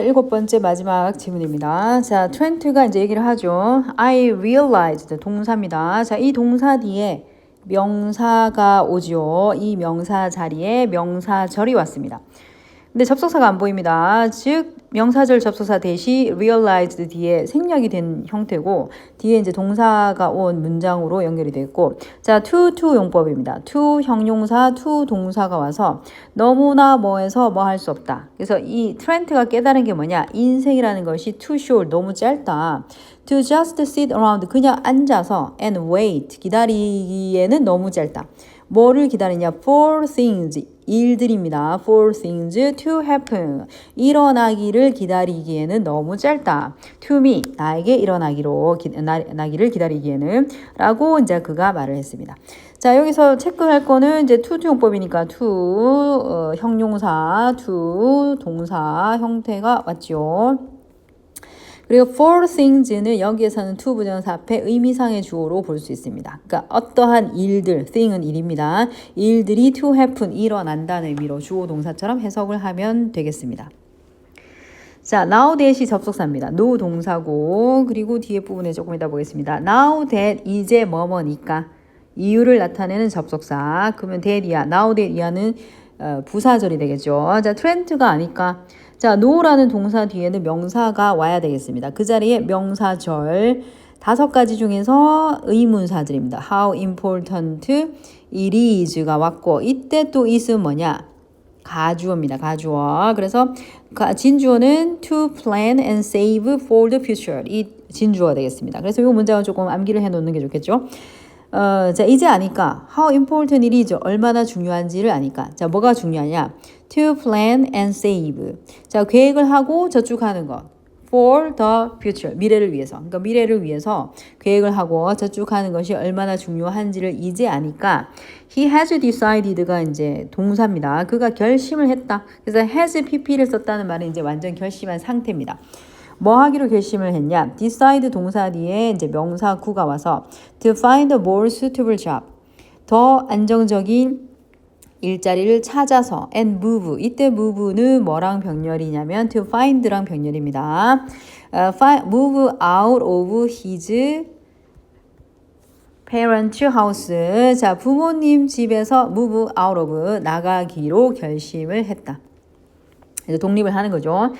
일곱 번째 마지막 질문입니다. 자, 트렌트가 이제 얘기를 하죠. I realized 동사입니다. 자, 이 동사 뒤에 명사가 오죠. 이 명사 자리에 명사절이 왔습니다. 근데 접속사가 안 보입니다. 즉 명사절 접속사 대시 realized 뒤에 생략이 된 형태고 뒤에 이제 동사가 온 문장으로 연결이 됐고 자 to to 용법입니다. to 형용사 to 동사가 와서 너무나 뭐해서 뭐 할 수 없다. 그래서 이 트렌트가 깨달은 게 뭐냐 인생이라는 것이 too short 너무 짧다. to just sit around 그냥 앉아서 and wait 기다리기에는 너무 짧다. 뭐를 기다리냐? for things 일들입니다. for things to happen 일어나기를 기다리기에는 너무 짧다. to me 나에게 일어나기로 기, 나, 나기를 기다리기에는 라고 이제 그가 말을 했습니다. 자 여기서 체크할 거는 이제 to 용법이니까 to 어, 형용사 to 동사 형태가 왔죠. 그리고 for things는 여기에서는 to 부정사 앞에 의미상의 주어로 볼 수 있습니다. 그러니까 어떠한 일들, thing은 일입니다. 일들이 to happen, 일어난다는 의미로 주어 동사처럼 해석을 하면 되겠습니다. 자, now that이 접속사입니다. no 동사고 그리고 뒤에 부분에 조금 이따 보겠습니다. now that 이제 뭐뭐니까 이유를 나타내는 접속사. 그러면 that이야. now that 이하는 어, 부사절이 되겠죠. 자, 트렌트가 아니까 자, no라는 동사 뒤에는 명사가 와야 되겠습니다. 그 자리에 명사절 다섯 가지 중에서 의문사들입니다. How important it is가 왔고 이때 또 is은 뭐냐? 가주어입니다. 가주어. 그래서 진주어는 to plan and save for the future. 이 진주어 되겠습니다. 그래서 이 문장은 조금 암기를 해 놓는 게 좋겠죠. 어, 자, 이제 아니까 how important it is 얼마나 중요한지를 아니까. 자, 뭐가 중요하냐? to plan and save. 자, 계획을 하고 저축하는 것. for the future. 미래를 위해서. 그러니까 미래를 위해서 계획을 하고 저축하는 것이 얼마나 중요한지를 이제 아니까 he has decided가 이제 동사입니다. 그가 결심을 했다. 그래서 has pp를 썼다는 말은 이제 완전 결심한 상태입니다. 뭐 하기로 결심을 했냐? decide 동사 뒤에 이제 명사 구가 와서 to find a more suitable job. 더 안정적인 일자리를 찾아서 and move 이때 move는 뭐랑 병렬이냐면 to find랑 병렬입니다. Uh, find, move out of his parent house. 자, 부모님 집에서 move out of 나가기로 결심을 했다. 이제 독립을 하는 거죠.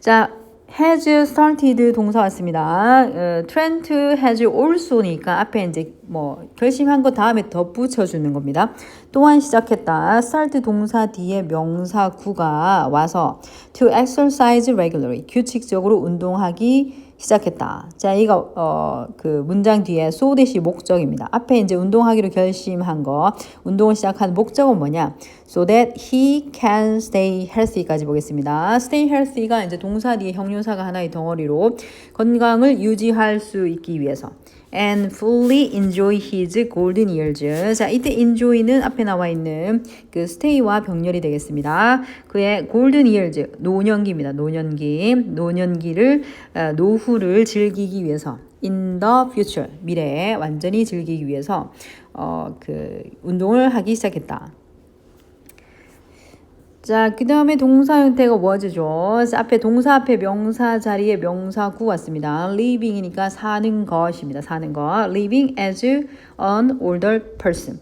자, has started 동사 왔습니다. 어, Trent has also니까 앞에 이제 뭐 결심한 거 다음에 덧붙여 주는 겁니다. 또한 시작했다. start 동사 뒤에 명사 구가 와서 to exercise regularly 규칙적으로 운동하기 시작했다. 자, 이거 어, 그 문장 뒤에 so 대시 목적입니다. 앞에 이제 운동하기로 결심한 거, 운동을 시작한 목적은 뭐냐? So that he can stay healthy까지 보겠습니다. stay healthy가 이제 동사 뒤에 형용사가 하나의 덩어리로 건강을 유지할 수 있기 위해서. and fully enjoy his golden years. 자, 이때 enjoy는 앞에 나와 있는 그 stay와 병렬이 되겠습니다. 그의 golden years, 노년기입니다. 노년기. 노년기를, 어, 노후를 즐기기 위해서. in the future, 미래에 완전히 즐기기 위해서, 어, 그, 운동을 하기 시작했다. 자, 그 다음에 동사 형태가 was죠. 앞에 동사 앞에 명사 자리에 명사구 왔습니다. living이니까 사는 것입니다. 사는 것. living as an older person.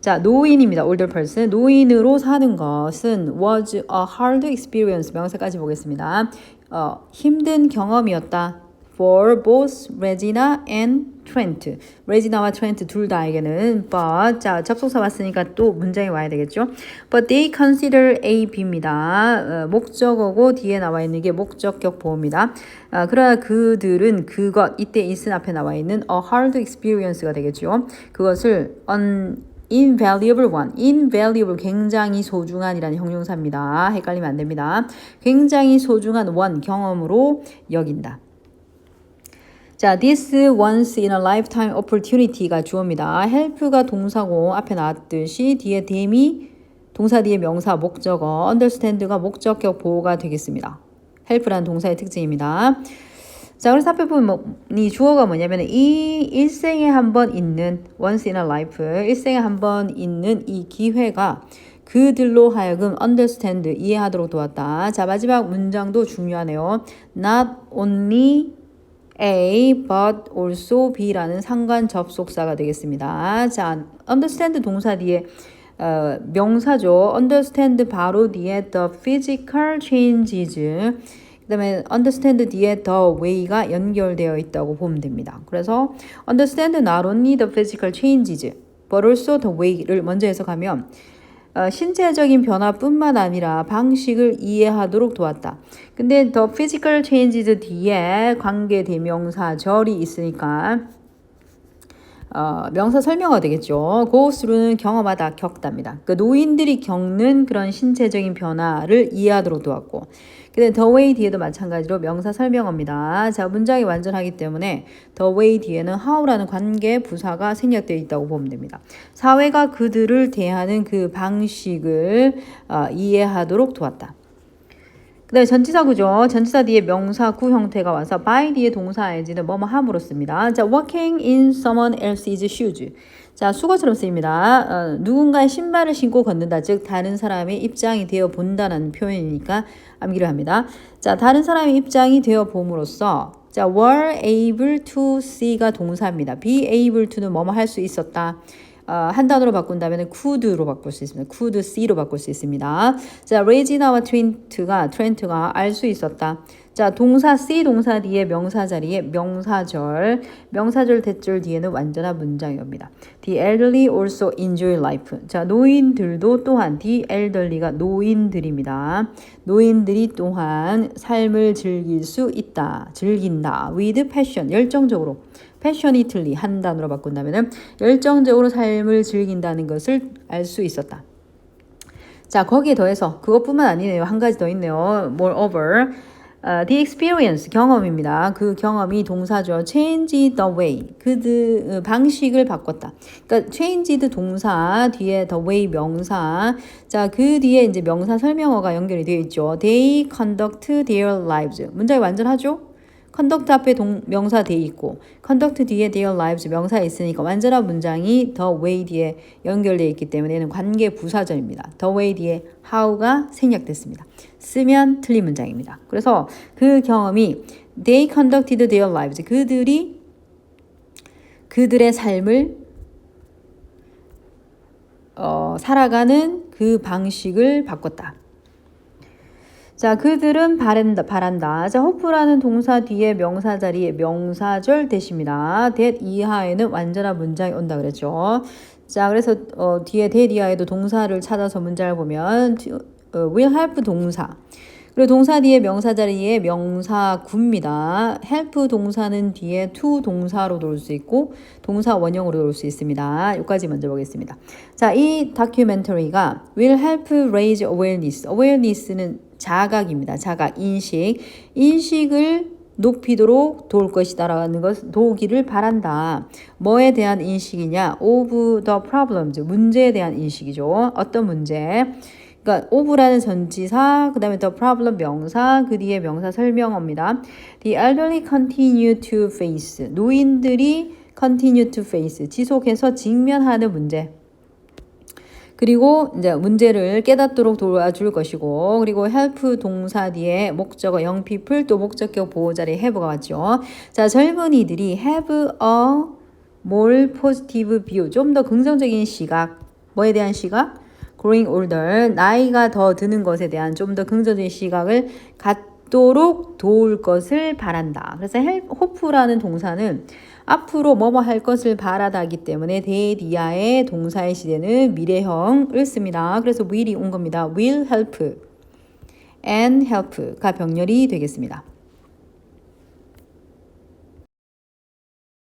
자, 노인입니다. older person. 노인으로 사는 것은 was a hard experience. 명사까지 보겠습니다. 어, 힘든 경험이었다. for both Regina and Trent. 레지나와 트렌트 둘 다에게는 but 자 접속사 왔으니까 또 문장이 와야 되겠죠. But they consider A, B입니다. 어, 목적어고 뒤에 나와 있는 게 목적격 보호입니다. 어, 그러나 그들은 그것 이때 있은 앞에 나와 있는 a hard experience가 되겠죠. 그것을 un invaluable one, invaluable 굉장히 소중한이라는 형용사입니다. 헷갈리면 안 됩니다. 굉장히 소중한 one 경험으로 여긴다. 자, this once in a lifetime opportunity가 주어입니다. help가 동사고 앞에 나왔듯이 뒤에 them이 동사 뒤에 명사 목적어, understand가 목적격 보호가 되겠습니다. help라는 동사의 특징입니다. 자, 그래서 앞에 보면 뭐, 이 주어가 뭐냐면 이 일생에 한 번 있는 once in a life, 일생에 한 번 있는 이 기회가 그들로 하여금 understand 이해하도록 도왔다. 자 마지막 문장도 중요하네요. Not only A but also B라는 상관 접속사가 되겠습니다. 자 understand 동사 뒤에 어, 명사죠. understand 바로 뒤에 the physical changes 그다음에 understand 뒤에 the way가 연결되어 있다고 보면 됩니다. 그래서 understand not only the physical changes but also the way를 먼저 해석하면 어, 신체적인 변화뿐만 아니라 방식을 이해하도록 도왔다. 근데 the physical changes 뒤에 관계 대명사 절이 있으니까 어, 명사 설명어가 되겠죠. go through는 경험하다, 겪답니다. 그 노인들이 겪는 그런 신체적인 변화를 이해하도록 도왔고, 근데 the way 뒤에도 마찬가지로 명사 설명어입니다. 자, 문장이 완전하기 때문에 the way 뒤에는 how라는 관계 부사가 생략되어 있다고 보면 됩니다. 사회가 그들을 대하는 그 방식을 어, 이해하도록 도왔다. 그 다음에 전치사구죠. 전치사 뒤에 명사구 형태가 와서 by 뒤에 동사 ing는 뭐뭐 함으로 씁니다. 자, walking in someone else's shoes. 자, 수거처럼 쓰입니다. 어, 누군가의 신발을 신고 걷는다. 즉, 다른 사람의 입장이 되어 본다는 표현이니까 암기를 합니다. 자, 다른 사람의 입장이 되어 봄으로써 자, were able to see가 동사입니다. be able to는 뭐뭐 할 수 있었다. 어, 한 단어로 바꾼다면 could로 바꿀 수 있습니다. could see로 바꿀 수 있습니다. 자, 레지나와 트렌트가 트렌트가 알 수 있었다. 자, 동사 C 동사 뒤에 명사 자리에 명사절, 명사절 대절 뒤에는 완전한 문장이옵니다. The elderly also enjoy life. 자, 노인들도 또한 the elderly가 노인들입니다. 노인들이 또한 삶을 즐길 수 있다. 즐긴다. with passion 열정적으로. Passionately 한 단어로 바꾼다면 열정적으로 삶을 즐긴다는 것을 알 수 있었다. 자, 거기에 더해서 그것뿐만 아니네요. 한 가지 더 있네요. moreover, uh, the experience 경험입니다. 그 경험이 동사죠. change the way 그 방식을 바꿨다. 그러니까 changed 동사 뒤에 the way 명사. 자, 그 뒤에 이제 명사 설명어가 연결이 되어 있죠. They conduct their lives. 문장이 완전하죠? Conduct 앞에 동, 명사 돼 있고 conduct 뒤에 their lives 명사 있으니까 완전한 문장이 the way 뒤에 연결되어 있기 때문에 는 관계 부사절입니다. the way 뒤에 how가 생략됐습니다. 쓰면 틀린 문장입니다. 그래서 그 경험이 they conducted their lives 그들이 그들의 삶을 어, 살아가는 그 방식을 바꿨다. 자, 그들은 바란다, 바란다. 자, 호프라는 동사 뒤에 명사 자리에 명사절 대십니다. that 이하에는 완전한 문장이 온다 그랬죠. 자, 그래서 어, 뒤에 that 이하에도 동사를 찾아서 문장을 보면 어, will help 동사. 그리고 동사 뒤에 명사 자리에 명사구입니다. help 동사는 뒤에 to 동사로 돌수 있고 동사 원형으로 돌수 있습니다. 여기까지 먼저 보겠습니다. 자, 이 다큐멘터리가 will help raise awareness. awareness는 자각입니다. 자각, 인식. 인식을 높이도록 도울 것이다라는 것, 도우기를 바란다. 뭐에 대한 인식이냐? of the problems. 문제에 대한 인식이죠. 어떤 문제? 그러니까 of라는 전치사, 그 다음에 the problem 명사, 그 뒤에 명사 설명어입니다. The elderly continue to face. 노인들이 continue to face. 지속해서 직면하는 문제. 그리고 이제 문제를 깨닫도록 도와줄 것이고 그리고 help 동사 뒤에 목적어 people 또 목적격 보호 자리에 have가 왔죠. 자 젊은이들이 have a more positive view 좀 더 긍정적인 시각 뭐에 대한 시각? growing older 나이가 더 드는 것에 대한 좀 더 긍정적인 시각을 갖 도록 도울 것을 바란다. 그래서 hope라는 동사는 앞으로 뭐뭐 할 것을 바라다기 때문에 대디아의 동사의 시대는 미래형을 씁니다. 그래서 will이 온 겁니다. will help and help가 병렬이 되겠습니다.